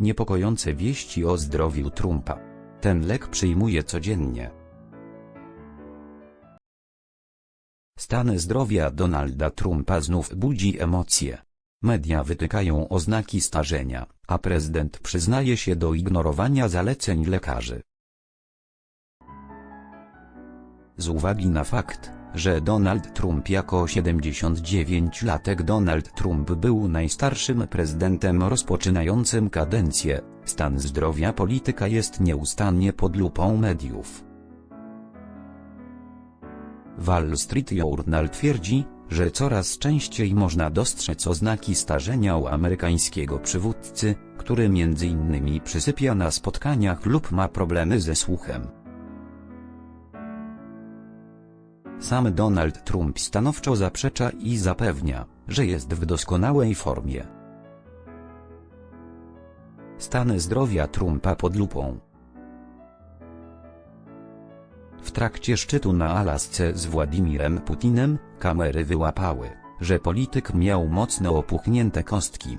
niepokojące wieści o zdrowiu Trumpa. Ten lek przyjmuje codziennie. Stan zdrowia Donalda Trumpa znów budzi emocje. Media wytykają oznaki starzenia, a prezydent przyznaje się do ignorowania zaleceń lekarzy. Z uwagi na fakt, że Donald Trump jako 79-latek Donald Trump był najstarszym prezydentem rozpoczynającym kadencję, stan zdrowia polityka jest nieustannie pod lupą mediów. Wall Street Journal twierdzi, że coraz częściej można dostrzec oznaki starzenia u amerykańskiego przywódcy, który między innymi przysypia na spotkaniach lub ma problemy ze słuchem. Sam Donald Trump stanowczo zaprzecza i zapewnia, że jest w doskonałej formie. Stan zdrowia Trumpa pod lupą. W trakcie szczytu na Alasce z Władimirem Putinem, kamery wyłapały, że polityk miał mocno opuchnięte kostki.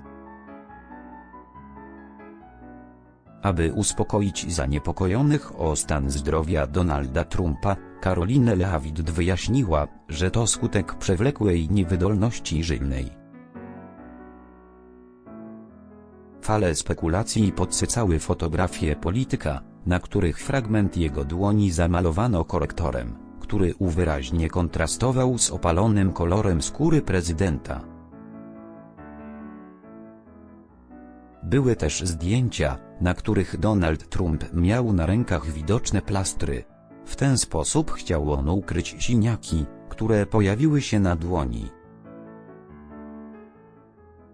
Aby uspokoić zaniepokojonych o stan zdrowia Donalda Trumpa, Caroline Leavitt wyjaśniła, że to skutek przewlekłej niewydolności żylnej. Fale spekulacji podsycały fotografie polityka, na których fragment jego dłoni zamalowano korektorem, który uwyraźnie kontrastował z opalonym kolorem skóry prezydenta. Były też zdjęcia, na których Donald Trump miał na rękach widoczne plastry. W ten sposób chciał on ukryć siniaki, które pojawiły się na dłoni.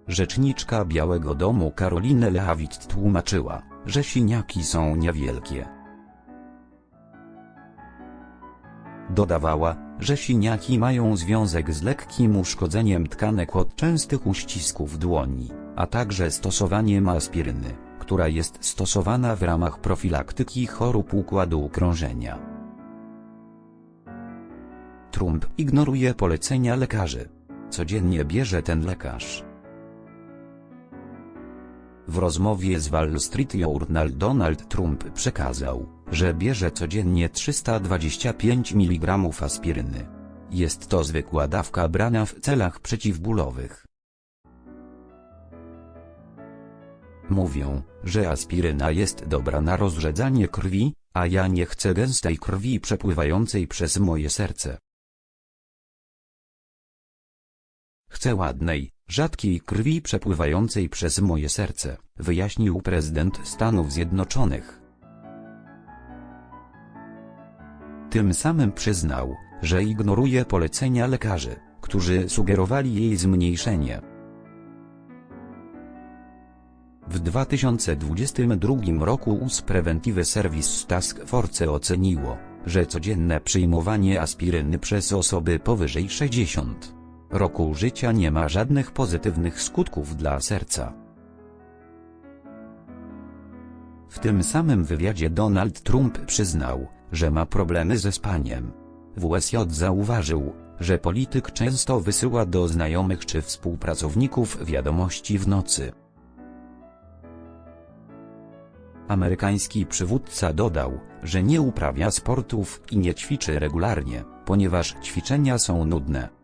Rzeczniczka Białego Domu Caroline Leavitt tłumaczyła, że siniaki są niewielkie. Dodawała, że siniaki mają związek z lekkim uszkodzeniem tkanek od częstych uścisków dłoni, a także stosowaniem aspiryny, która jest stosowana w ramach profilaktyki chorób układu krążenia. Trump ignoruje polecenia lekarzy. Codziennie bierze ten lekarz. W rozmowie z Wall Street Journal Donald Trump przekazał, że bierze codziennie 325 mg aspiryny. Jest to zwykła dawka brana w celach przeciwbólowych. Mówią, że aspiryna jest dobra na rozrzedzanie krwi, a ja nie chcę gęstej krwi przepływającej przez moje serce. Chcę ładnej, rzadkiej krwi przepływającej przez moje serce, wyjaśnił prezydent Stanów Zjednoczonych. Tym samym przyznał, że ignoruje polecenia lekarzy, którzy sugerowali jej zmniejszenie. W 2022 roku US Preventive Service Task Force oceniło, że codzienne przyjmowanie aspiryny przez osoby powyżej 60 roku życia nie ma żadnych pozytywnych skutków dla serca. W tym samym wywiadzie Donald Trump przyznał, że ma problemy ze spaniem. WSJ zauważył, że polityk często wysyła do znajomych czy współpracowników wiadomości w nocy. Amerykański przywódca dodał, że nie uprawia sportów i nie ćwiczy regularnie, ponieważ ćwiczenia są nudne.